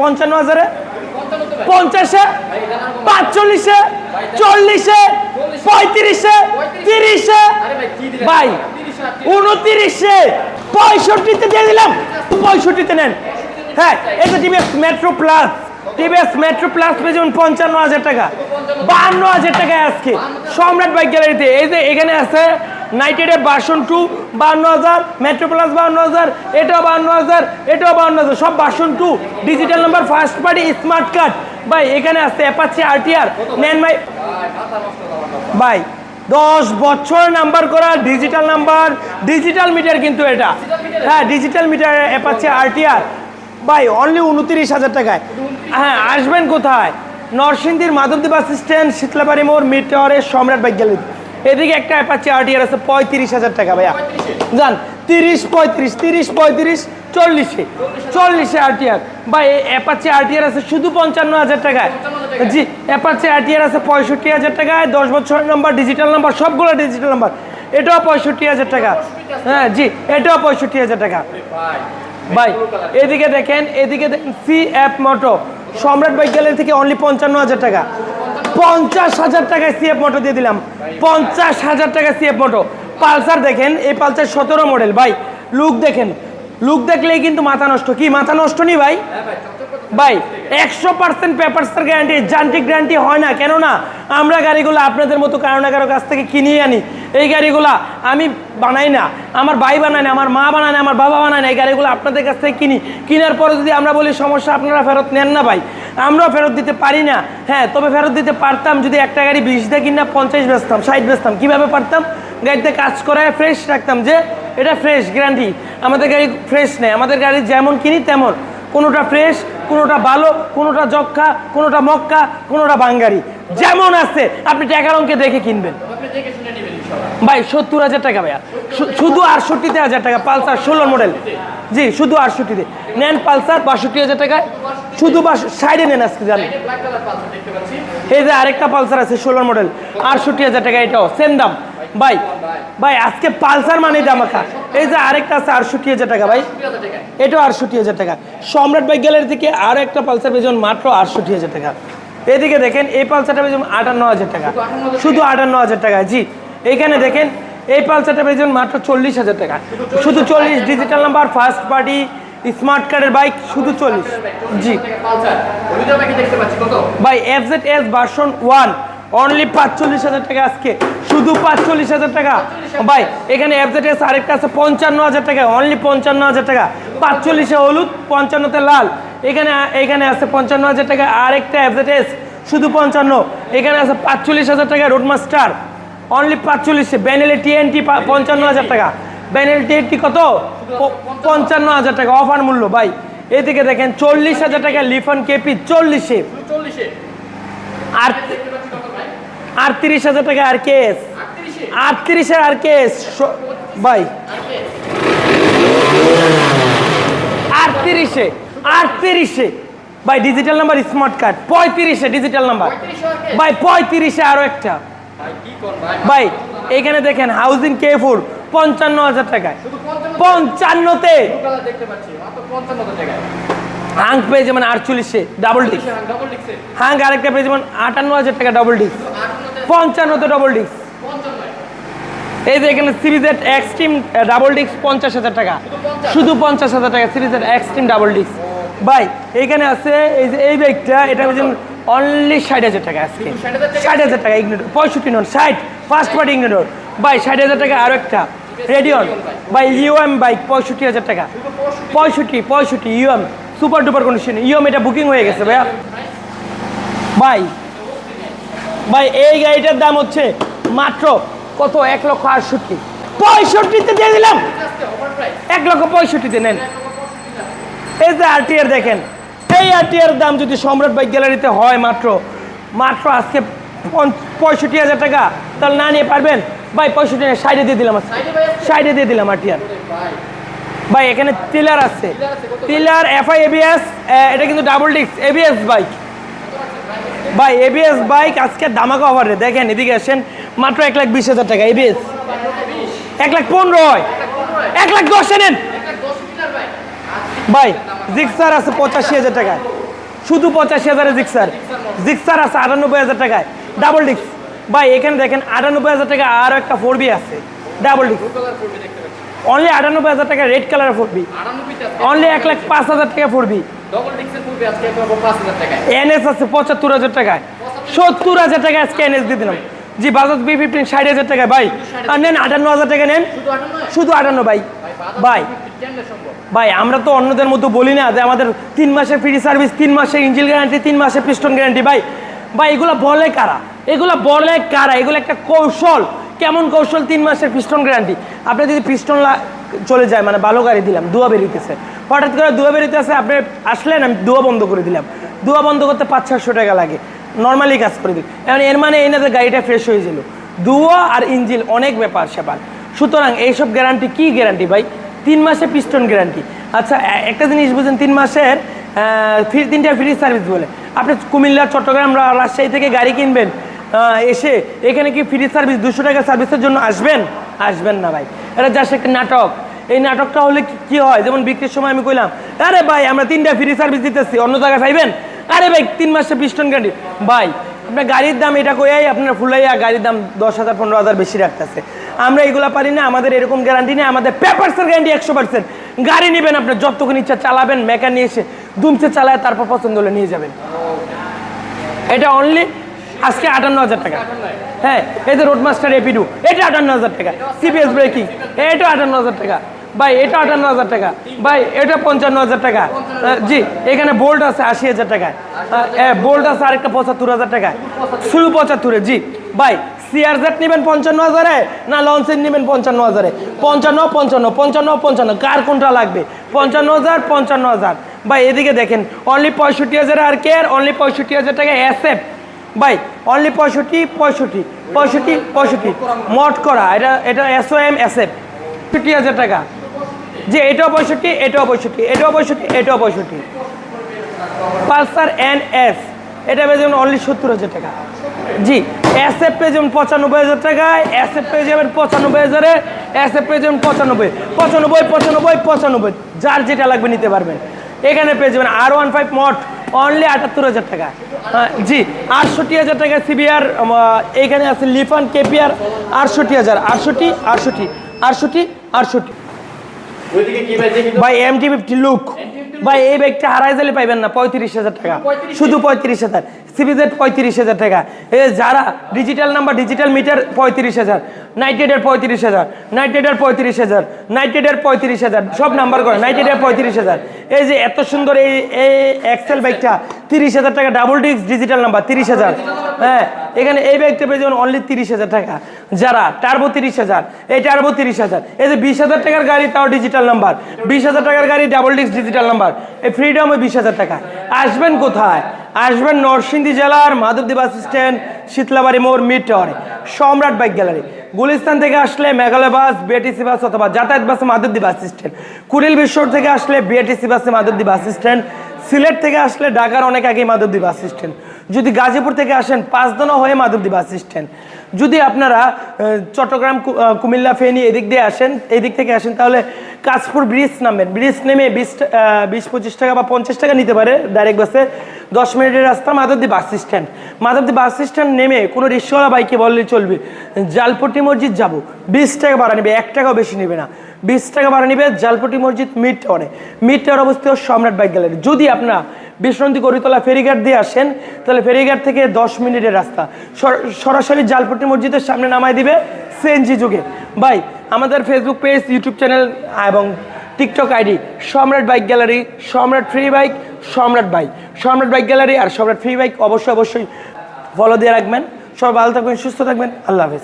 পঞ্চান্ন হাজারে, পঞ্চাশে, পাঁচচল্লিশে, চল্লিশে, পঁয়ত্রিশে, তিরিশে, ভাই, উনতিরিশে, পঁয়ষট্টিতে দিয়ে দিলাম। পঁয়ষট্টিতে নেন। হ্যাঁ এটা TVS Metro plus TVS Metro plus পেয়ে যাবেন পঞ্চান্ন হাজার টাকা। বান্ন হাজার টাকায় আজকে। সম্রাট বাইক গ্যালারিতে। এই যে এখানে আছে নাইটেডের বাসন টু বান্ন হাজার মেট্রো প্লাস বান্ন হাজার, এটাও বান্ন হাজার, এটাও বান্ন হাজার, সব বাসন two digital number first party smart card ভাই, এখানে আছে অ্যাপাচি আরটিআর নেন ভাই। ভাই, দশ বছর নাম্বার করা ডিজিটাল নাম্বার ডিজিটাল মিটার কিন্তু এটা। হ্যাঁ ডিজিটাল মিটার অ্যাপাচি আরটিআর ভাই অনলি উনত্রিশ হাজার টাকায়। হ্যাঁ আসবেন কোথায়? নরসিংদীর মাধবদেব বাস স্ট্যান্ড, শীতলাবাড়ি মোড় মিটারের সম্রাট বাইক গ্যালারি এদিকে একটা অ্যাপাচি আরটিআর আছে, পঁয়ত্রিশ হাজার টাকা ভাইয়া। যান তিরিশ পঁয়ত্রিশ তিরিশ পঁয়ত্রিশ, চল্লিশে চল্লিশে আরটিআর বা অ্যাপাচি আরটিআর আছে শুধু পঞ্চান্ন হাজার টাকায়। জি অ্যাপাচি আরটিআর আছে পঁয়ষট্টি হাজার টাকায়, দশ বছরের নাম্বার ডিজিটাল নাম্বার সবগুলো ডিজিটাল নাম্বার এটাও পঁয়ষট্টি হাজার টাকা। হ্যাঁ জি, এটাও পঁয়ষট্টি হাজার টাকা। ভাই, এদিকে দেখেন এদিকে দেখেন সি অ্যাপ মোটো সম্রাট বাইক গ্যালারি থেকে অনলি পঞ্চান্ন হাজার টাকা। পঞ্চাশ হাজার টাকায় সিএফ মোটো দিয়ে দিলাম। পঞ্চাশ হাজার টাকা সিএফ মোটো পালসার দেখেন, এই পালসার সতেরো মডেল ভাই লুক দেখেন। লুক দেখলেই কিন্তু মাথা নষ্ট। কি, মাথা নষ্ট নি ভাই? ভাই, একশো পার্সেন্ট পেপারসের গ্যারান্টি যান্ত্রিক গ্যারান্টি হয় না। কেননা, আমরা গাড়িগুলো আপনাদের মতো কারও না কারও কাছ থেকে কিনিয়ে আনি। এই গাড়িগুলা আমি বানাই না। আমার ভাই বানায় না, আমার মা বানায় না, আমার বাবা বানায় না। এই গাড়িগুলো আপনাদের কাছ থেকে কিনি। কেনার পরে যদি আমরা বলি, সমস্যা আপনারা ফেরত নেন না ভাই। আমরাও ফেরত দিতে পারি না। হ্যাঁ তবে ফেরত দিতে পারতাম যদি একটা গাড়ি বিশ দিয়ে কিনা পঞ্চাশ বেচতাম, ষাট বেচতাম, কীভাবে পারতাম? গাড়িতে কাজ করায় ফ্রেশ রাখতাম যে, এটা ফ্রেশ গ্যারান্টি আমাদের গাড়ি ফ্রেশ নেই। আমাদের গাড়ি যেমন কিনি তেমন। কোনোটা ফ্রেশ কোনোটা ভালো, কোনোটা জক্কা কোনোটা মক্কা, কোনোটা বাঙ্গারি। যেমন আছে, আপনি টাকার অঙ্কে দেখে কিনবেন। ভাই, সত্তর হাজার টাকা ভাইয়া। শুধু আটষট্টিতে হাজার টাকা, পালসার ষোলো মডেল জি, শুধু আটষট্টিতে নেন পালসার, বাষট্টি হাজার টাকায়। শুধু সাইডে নেন আজকে, জানেন? এই যে আরেকটা পালসার আছে ষোলো মডেল। আটষট্টি হাজার টাকা, এটাও সেম দাম। ভাই ভাই, আজকে পালসার মানে দামাখা এই যে আরেকটা আছে, আটষট্টি হাজার টাকা, ভাই। এটাও আটষট্টি হাজার টাকা। সম্রাট বাইক গ্যালারি থেকে আরও একটা পালসার পেয়েছেন মাত্র আটষট্টি হাজার টাকা। এদিকে দেখেন, এই পালসারটা পেয়েছেন আটান্ন হাজার টাকা। শুধু আটান্ন হাজার টাকা জি। এইখানে দেখেন এই পালসারটা পেয়েছেন মাত্র চল্লিশ হাজার টাকা। শুধু চল্লিশ digital number first party smart কার্ডের বাইক শুধু চল্লিশ। জি। ভাই F Z S version one only পাঁচচল্লিশ হাজার টাকা আজকে। শুধু পাঁচচল্লিশ হাজার টাকা। ভাই, এখানে এফ জেড এস আরেকটা আছে, পঞ্চান্ন হাজার টাকা। অনলি পঞ্চান্ন হাজার টাকা। পাঁচচল্লিশে হলুদ, পঞ্চান্নতে লাল। এখানে এখানে আছে পঞ্চান্ন হাজার টাকা। আরেকটা এফ জেড এস শুধু পঞ্চান্ন। এখানে আছে পাঁচচল্লিশ হাজার টাকা রোড মাস্টার অনলি পাঁচচল্লিশে। ব্যানেলে টিএনটি পঞ্চান্ন হাজার টাকা। ব্যানেল টিএনটি কত? পঞ্চান্ন হাজার টাকা। অফার মূল্য ভাই। এদিকে দেখেন চল্লিশ হাজার টাকা লিফন কেপি চল্লিশে। আর আটত্রিশ হাজার টাকা আর কেস আটত্রিশে। আর কেস ভাই। আটত্রিশে। আটত্রিশে। ভাই ডিজিটাল নাম্বার স্মার্ট কার্ড পঁয়ত্রিশে ডিজিটাল নাম্বার ভাই পঁয়ত্রিশে আরও একটা। ভাই এখানে দেখেন হাউজিং কে ফোর পঞ্চান্ন হাজার টাকায়। পঞ্চান্নতে? হাং পেয়ে যেমন আটচল্লিশে ডাবল ডিস্ক হাং আরেকটা পেয়ে যেমন আটান্ন হাজার টাকা ডাবল ডিস্ক পঞ্চান্নতে ডবল ডিস্ক এই যে এখানে সিরিজের এক্সট্রিম ডাবল ডিস্ক পঞ্চাশ হাজার টাকা। শুধু পঞ্চাশ? হাজার টাকা সিরিজের এক্সট্রিম ডাবল ডিস্ক ভাই এখানে আছে এই যে এই বাইকটা এটা হচ্ছে অনলি ষাট হাজার টাকা আজকে। ষাট হাজার টাকা? ইগনোর পঁয়ষট্টি নন ষাট। ফার্স্ট পার্টি ইগনোর ভাই ষাট হাজার টাকা আরও একটা। রেডিয়ন ভাই ইউএম বাইক পঁয়ষট্টি হাজার টাকা। পঁয়ষট্টি পঁয়ষট্টি UM super duper condition UM এটা বুকিং হয়ে গেছে ভাইয়া। ভাই ভাই এই গাড়িটার দাম হচ্ছে মাত্র কত? এক লক্ষ আটষট্টি। পঁয়ষট্টিতে দিয়ে দিলাম। এক লক্ষ পঁয়ষট্টিতে নেন। এই যে আরটিআর দেখেন। এই আরটিআর দাম যদি সম্রাট বাইক গ্যালারিতে হয় মাত্র মাত্র আজকে পঁয়ষট্টি হাজার টাকা তাহলে না নিয়ে পারবেন? ভাই পঁয়ষট্টি সাইডে দিয়ে দিলাম সাইডে দিয়ে দিলাম আরটিআর। ভাই। এখানে টিলার আছে। টিলার এফআই এবিএস এটা কিন্তু ডাবল ডিস্ক এবিএস বাইক। ভাই এবিএস বাইক আজকে দামাকা অফারে। দেখেন এদিকে আসেন মাত্র এক লাখ বিশ হাজার টাকা এবিএস। এক লাখ পনেরো হয়। এক লাখ দশে নেন ভাই জিক্সার আছে পঁচাশি হাজার টাকায়। শুধু পঁচাশি হাজারে জিক্সার। জিক্সার আছে আটানব্বই হাজার টাকায়। ডাবল ডিক্স ভাই এখানে দেখেন আটানব্বই হাজার টাকা আরও একটা ফোর বি আছে। ডাবল পাচ্ছি অনলি আটানব্বই হাজার টাকা red colour four V only এক লাখ পাঁচ হাজার টাকা ফোর বি টাকায়। এনএস আছে পঁচাত্তর হাজার টাকায়। সত্তর হাজার টাকা আজকে এনএস দিয়ে দিলাম। জি বাজাজ বি ফিফটিন ষাট হাজার টাকা ভাই আর নেন আটান্ন হাজার টাকা নেন। শুধু আটান্ন ভাই। ভাই ভাই আমরা তো অন্যদের মতো বলি না যে আমাদের তিন মাসের ফ্রি সার্ভিস তিন মাসের ইঞ্জিল গ্যারান্টি তিন মাসের পিস্টন গ্যারান্টি ভাই ভাই এগুলো বলে কারা? এগুলো বলে কারা? এগুলো একটা কৌশল। কেমন কৌশল তিন মাসের পিস্টন গ্যারান্টি আপনি যদি পিস্টন চলে যায় মানে ভালো গাড়ি দিলাম দুয়া বেরিতেছে। হঠাৎ করে দুয়া বেরিতেছে আপনি আসলেন আমি দুয়া বন্ধ করে দিলাম। দুয়া বন্ধ করতে পাঁচ চারশো টাকা লাগে। নর্মালি কাজ করে দিই এখন এর মানে এই না যে গাড়িটা ফ্রেশ হয়ে গেল। দুয়া আর ইঞ্জিল অনেক ব্যাপার স্যাপার সুতরাং এইসব গ্যারান্টি কি গ্যারান্টি ভাই? তিন মাসে পিস্টন গ্যারান্টি আচ্ছা একটা জিনিস বুঝেন, তিন মাসের ফ্রি তিনটা ফ্রি সার্ভিস বলে। আপনি কুমিল্লা, চট্টগ্রাম রাজশাহী থেকে গাড়ি কিনবেন এসে এখানে কি ফ্রি সার্ভিস দুশো টাকা সার্ভিসের জন্য আসবেন? আসবেন না ভাই। এটা জাস্ট একটা নাটক। এই নাটকটা হলে কি- কি হয়? যেমন বিক্রির সময় আমি কইলাম, আরে ভাই, আমরা তিনটা ফ্রি সার্ভিস দিতেছি, অন্য জায়গায় পাইবেন আরে ভাই, তিন মাসে পিস্টন গ্যারান্টি ভাই, আপনার গাড়ির দাম এটা কইয়াই আপনার ফুলাইয়া গাড়ির দাম দশ হাজার, পনেরো হাজার বেশি রাখতেছে। আমরা এগুলা পারি না, আমাদের এরকম গ্যারান্টি নেই, আমাদের পেপারসের গ্যারান্টি একশো পার্সেন্ট গাড়ি নেবেন আপনার যতক্ষণ ইচ্ছা চালাবেন মেকার নিয়ে এসে দুমছে চালায় তারপর পছন্দ হলে নিয়ে যাবেন। এটা অনলি আজকে আটান্ন হাজার টাকা। হ্যাঁ এই যে রোড মাস্টার এপিডু এটা আটান্ন হাজার টাকা। সিপিএস ব্রেকিং এটা আটান্ন হাজার টাকা। ভাই, এটা আটান্ন হাজার টাকা। ভাই, এটা পঞ্চান্ন হাজার টাকা। জি, এখানে বোল্ট আছে আশি হাজার টাকায়। বোল্ট আছে আরেকটা পঁচাত্তর হাজার টাকা শুধু পঁচাত্তরে, জি। ভাই সিআরজেড নেবেন পঞ্চান্ন হাজারে না লঞ্চের নেবেন পঞ্চান্ন হাজারে? পঞ্চান্ন পঞ্চান্ন পঞ্চান্ন পঞ্চান্ন। কার কোনটা লাগবে? পঞ্চান্ন হাজার পঞ্চান্ন হাজার। ভাই, এদিকে দেখেন অনলি পঁয়ষট্টি হাজার আর কে আর অনলি পঁয়ষট্টি হাজার টাকা এসএফ ভাই অনলি পঁয়ষট্টি পঁয়ষট্টি পঁয়ষট্টি পঁয়ষট্টি। মট করা, এটা এটা এসও এম এসএফ ফিফটি হাজার টাকা। যে এটাও পঁয়ষট্টি এটাও পঁয়ষট্টি এটাও পঁয়ষট্টি এটাও পঁয়ষট্টি। পালসার এন এস এটা যাবেন অনলি সত্তর হাজার টাকা। জি এস এফ পেয়ে যাবেন পঁচানব্বই হাজার টাকায় এস এফ পেয়ে যাবেন পঁচানব্বই হাজারে এস এফ পেয়ে যাবেন পঁচানব্বই পঁচানব্বই পঁচানব্বই পঁচানব্বই যার যেটা লাগবে নিতে পারবেন। এখানে পেয়ে যাবেন আর ওয়ান ফাইভ মট অনলি আটাত্তর হাজার টাকা। জি আটষট্টি হাজার টাকা সিবিআর এইখানে আছে লিফান কেপিআর আটষট্টি হাজার আটষট্টি আটষট্টি আটষট্টি আটষট্টি। ভাই ভাই এমটি ফিফটি লুক ভাই এই ব্যাগটা হারাই গেলে পাইবেন না পঁয়ত্রিশ হাজার টাকা। শুধু পঁয়ত্রিশ হাজার। সিবিজেড পঁয়ত্রিশ হাজার টাকা। এ যারা ডিজিটাল নাম্বার ডিজিটাল মিটার পঁয়ত্রিশ হাজার নাইটেডের পঁয়ত্রিশ হাজার নাইটেডের পঁয়ত্রিশ হাজার নাইটেডের পঁয়ত্রিশ হাজার, সব নাম্বার করে নাইটেডের পঁয়ত্রিশ হাজার। এই যে এত সুন্দর এই এই এক্সেল ব্যাগটা তিরিশ হাজার টাকা ডাবল ডিস্ক ডিজিটাল নাম্বার তিরিশ হাজার। হ্যাঁ এখানে এই ব্যাগটা পেয়ে যাবেন অনলি তিরিশ হাজার টাকা। যারা টার্বো তিরিশ হাজার, এই টার্বো তিরিশ হাজার। এই যে বিশ হাজার টাকার গাড়ি, তাও ডিজিটাল নাম্বার বিশ হাজার টাকার গাড়ি ডাবল ডিস্ক ডিজিটাল নাম্বার এই ফ্রিডম বিশ হাজার টাকা। আসবেন কোথায়? আসবেন নরসিংদী জেলার মাধবদী বাস স্ট্যান্ড, শীতলাবাড়ি মোড় মিড টাওয়ারে সম্রাট বাইক গ্যালারি। গুলিস্তান থেকে আসলে মেঘালয় বাস বিএটিসি বাস অথবা যাতায়াত বাসে মাধবদী বাস স্ট্যান্ড। কুড়িল বিশ্বর থেকে আসলে বিএটিসি বাসে মাধবদী বাস স্ট্যান্ড। সিলেট থেকে আসলে ঢাকার অনেক আগেই মাধবদী বাস স্ট্যান্ড। যদি গাজীপুর থেকে আসেন, পাঁচদনা হয়ে মাধবদী বাস স্ট্যান্ড। যদি আপনারা চট্টগ্রাম কুমিল্লা, ফেনী এদিক দিয়ে আসেন, এদিক থেকে আসেন, তাহলে কাশপুর ব্রিজ নামবেন ব্রিজ নেমে বিশ বিশ, পঁচিশ টাকা বা পঞ্চাশ টাকা নিতে পারে ডাইরেক্ট বাসে দশ মিনিটের রাস্তা Madhabdi bus stand Madhabdi bus stand নেমে কোনো রিক্সাওয়ালা বাইকে বললে চলবে, জালপট্টি মসজিদ যাব। বিশ টাকা ভাড়া নেবে, এক টাকাও বেশি নেবে না। বিশ টাকা ভাড়া নেবে জালপট্টি মসজিদ মিড টাওয়ারে মিড টাওয়ার অবস্থিত সম্রাট বাইক গ্যালারি। যদি আপনারা বিষ্ণন্তী গরিতলা ফেরিঘাট দিয়ে আসেন, তাহলে ফেরিঘাট থেকে দশ মিনিটের রাস্তা। সর- সরাসরি জালপট্টি মসজিদের সামনে নামায় দিবে সিএনজি যুগে। ভাই, আমাদের ফেসবুক পেজ ইউটিউব চ্যানেল এবং TikTok ID Samrat bike gallery, Samrat free bike Samrat bike Samrat bike gallery আর সম্রাট ফ্রি বাইক অবশ্যই অবশ্যই ফলো দিয়ে রাখবেন। সবাই ভালো থাকবেন, সুস্থ থাকবেন। আল্লাহ হাফেজ।